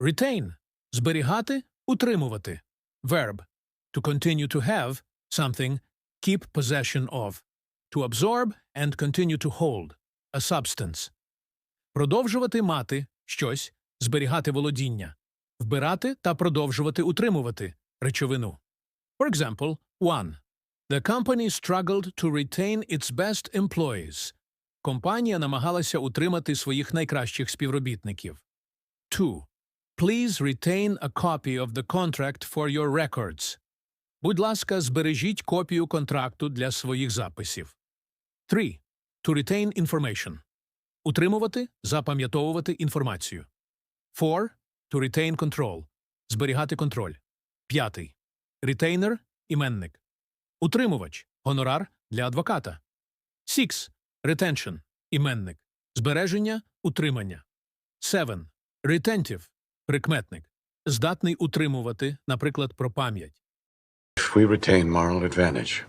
Retain – зберігати, утримувати. Verb – to continue to have something, keep possession of. To absorb and continue to hold – a substance. Продовжувати мати щось, зберігати володіння. Вбирати та продовжувати утримувати речовину. For example, 1. The company struggled to retain its best employees. Компанія намагалася утримати своїх найкращих співробітників. 2. Please retain a copy of the contract for your records. Будь ласка, збережіть копію контракту для своїх записів. 3. To retain information. Утримувати, запам'ятовувати інформацію. 4. To retain control. Зберігати контроль. 5. Retainer – іменник. Утримувач – гонорар для адвоката. 6. Retention – іменник. Збереження – утримання. 7. Retentive – прикметник. Здатний утримувати, наприклад, про пам'ять. If we retain moral advantage,